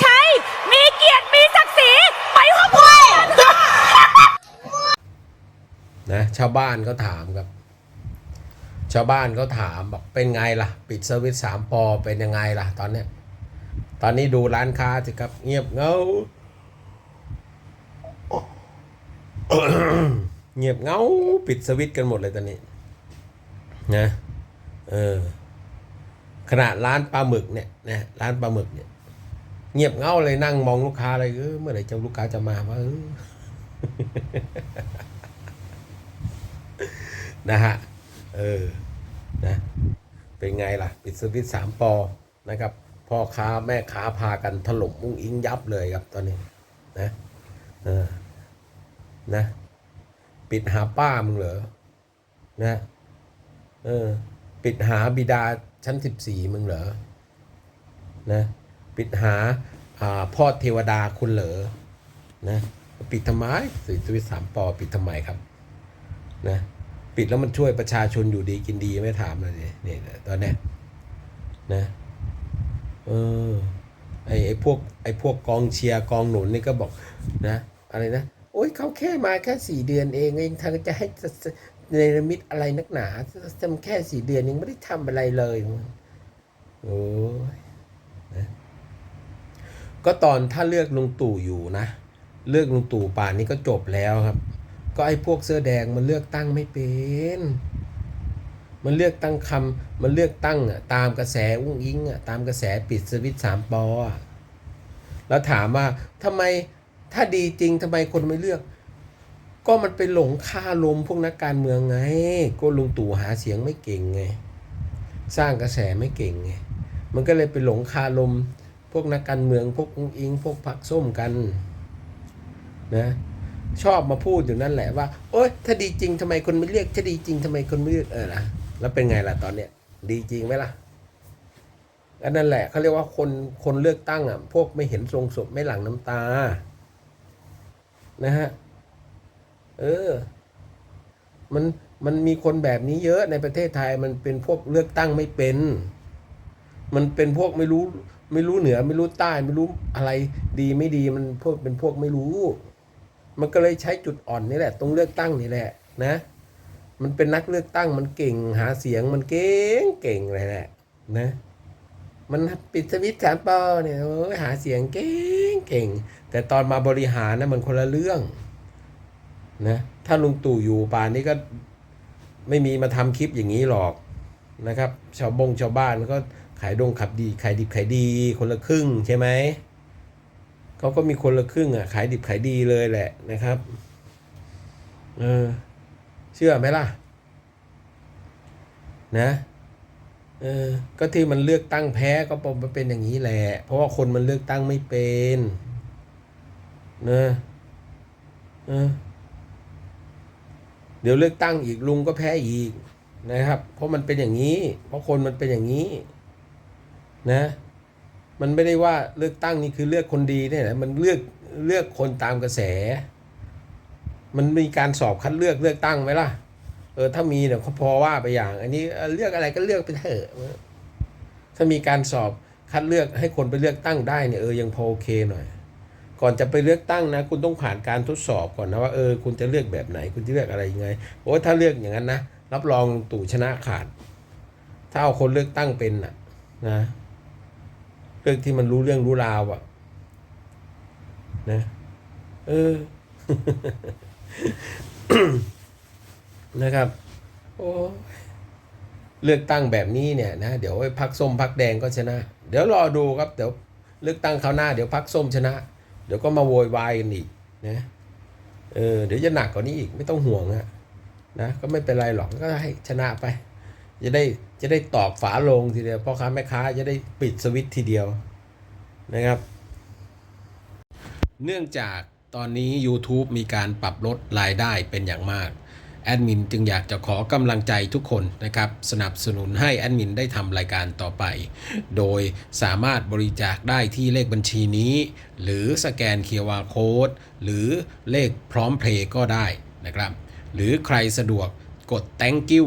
ใช้ มีเกียรติ มีศักดิ์ศรีไปห้อพ่อนะชาวบ้านก็ถามครับ ชาวบ้านก็ถามบอกเป็นไงล่ะ ปิดเซอร์วิสสามปอเป็นยังไงล่ะ ตอนเนี้ยตอนนี้ดูร้านค้าสิครับเงียบเงาเงียบเงาปิดสวิตกันหมดเลยตอนนี้นะเออขณะร้านปลาหมึกเนี่ยนะร้านปลาหมึกเนี่ย เงียบเงาเลยนั่งมองลูกค้าเลยเออเมื่อไหร่จะลูกค้าจะมาว่าเออนะฮะเออนะเป็นไงล่ะ ปิดสวิตช์สามปอนะครับพ่อค้าแม่ค้าพากันถล่มมุ้งอิงยับเลยครับตอนนี้นะเออนะปิดหาป้ามึงเหรอนะเออปิดหาบิดาชั้นสิบสี่มึงเหรอนะ ปิดหาพ่อเทวดาคุณเหรอนะปิดทำไมสื่อสวิตสามปอปิดทำไมครับนะปิดแล้วมันช่วยประชาชนอยู่ดีกินดีไม่ถามเลยนี่นี่ตอนเนี้ยนะเออไอไอพวกไอพวกกองเชียร์กองหนุนนี่ก็บอกนะอะไรนะโอ้ยเขาแค่มาแค่สี่เดือนเองเองทางจะให้จะเนรมิตอะไรนักหนาทำแค่สี่เดือนยังไม่ได้ทำอะไรเลยโอ้ย ก็ตอนถ้าเลือกลุงตู่อยู่นะ เลือกลุงตู่ป่านนี้ก็จบแล้วครับ ก็ไอ้พวกเสื้อแดงมันเลือกตั้งไม่เป็น มันเลือกตั้งคำมันเลือกตั้งอะตามกระแสอุ้งอิงอะตามกระแสปิดสวิตช์สามปอแล้วถามว่าทำไมถ้าดีจริงทำไมคนไม่เลือก ก็มันไปหลงค่าลมพวกนักการเมืองไง ก็ลุงตู่หาเสียงไม่เก่งไง สร้างกระแสไม่เก่งไง มันก็เลยไปหลงคาลม พวกนักการเมืองพวกอุ้งอิง พวกพักส้มกันนะชอบมาพูดอยู่นั่นแหละว่า โอ๊ยถ้าดีจริงทำไมคนไม่เรียกถ้าดีจริงทำไมคนไม่เรียกเออนะแล้วเป็นไงล่ะตอนเนี้ยดีจริงไหมล่ะอันนั่นแหละเขาเรียกว่าคนคนเลือกตั้งอะพวกไม่เห็นทรงศพไม่หลั่งน้ำตา นะฮะเออ มันมันมีคนแบบนี้เยอะในประเทศไทยมันเป็นพวกเลือกตั้งไม่เป็น มันเป็นพวกไม่รู้ ไม่รู้เหนือไม่รู้ใต้ไม่รู้อะไรดีไม่ดีมันพวกเป็นพวกไม่รู้ มันก็เลยใช้จุดอ่อนนี่แหละ ตรงเลือกตั้งนี่แหละนะ มันเป็นนักเลือกตั้งมันเก่งหาเสียงมันเก่งเก่งเลยแหละนะมันปิดสวิตช์สามปอเนี่ยโอ้ยหาเสียงเก่งเก่ง แต่ตอนมาบริหารนะมันคนละเรื่องนะถ้าลุงตู่อยู่ป่านนี้ก็ไม่มีมาทำคลิปอย่างนี้หรอกนะครับ ชาวบงชาวบ้านก็ ขายดงขับดี ขายดิบขายดี คนละครึ่งใช่ไหมเขาก็มีคนละครึ่งอะ ขายดิบขายดีเลยแหละนะครับ เออ เชื่อไหมล่ะ นะเออก็ที่มันเลือกตั้งแพ้ก็ปมเป็นอย่างนี้แหละ เพราะว่าคนมันเลือกตั้งไม่เป็นนะเออเดี๋ยวเลือกตั้งอีกลุงก็แพ้อีกนะครับ เพราะมันเป็นอย่างนี้ เพราะคนมันเป็นอย่างนี้ นะ มันไม่ได้ว่าเลือกตั้งนี่คือเลือกคนดีเนี่ยนะมันเลือกเลือกคนตามกระแส มันมีการสอบคัดเลือกเลือกตั้งไหมล่ะ เออถ้ามีเนี่ยเขาพอว่าไปอย่าง อันนี้เลือกอะไรก็เลือกไปเถอะถ้ามีการสอบคัดเลือกให้คนไปเลือกตั้งได้เนี่ยเออยังพอโอเคหน่อย ก่อนจะไปเลือกตั้งนะ คุณต้องผ่านการทดสอบก่อนนะว่าเออคุณจะเลือกแบบไหน คุณจะเลือกอะไรยังไงโอ้ถ้าเลือกอย่างนั้นนะรับรองตู่ชนะขาด ถ้าเอาคนเลือกตั้งเป็นน่ะนะ เรื่องที่มันรู้เรื่องรู้ราวอะนะ เออ นะครับ โอ้เลือกตั้งแบบนี้เนี่ยนะ เดี๋ยวพักส้มพักแดงก็ชนะ เดี๋ยวรอดูครับ เดี๋ยวเลือกตั้งคราวหน้าเดี๋ยวพักส้มชนะ เดี๋ยวก็มาโวยวายกันอีกนะ เออ เดี๋ยวจะหนักกว่านี้อีกไม่ต้องห่วงอะนะ ก็ไม่เป็นไรหรอกก็ให้ชนะไป จะได้จะได้ตอกฝาลงทีเดียวพ่อค้าแม่ค้าจะได้ปิดสวิตทีเดียวนะครับ เนื่องจากตอนนี้ YouTube มีการปรับลดรายได้เป็นอย่างมากแอดมินจึงอยากจะขอกำลังใจทุกคนนะครับ สนับสนุนให้แอดมินได้ทำรายการต่อไป โดยสามารถบริจาคได้ที่เลขบัญชีนี้ หรือสแกน QR Code หรือเลขพร้อมเพลย์ก็ได้นะครับ หรือใครสะดวกกด thank you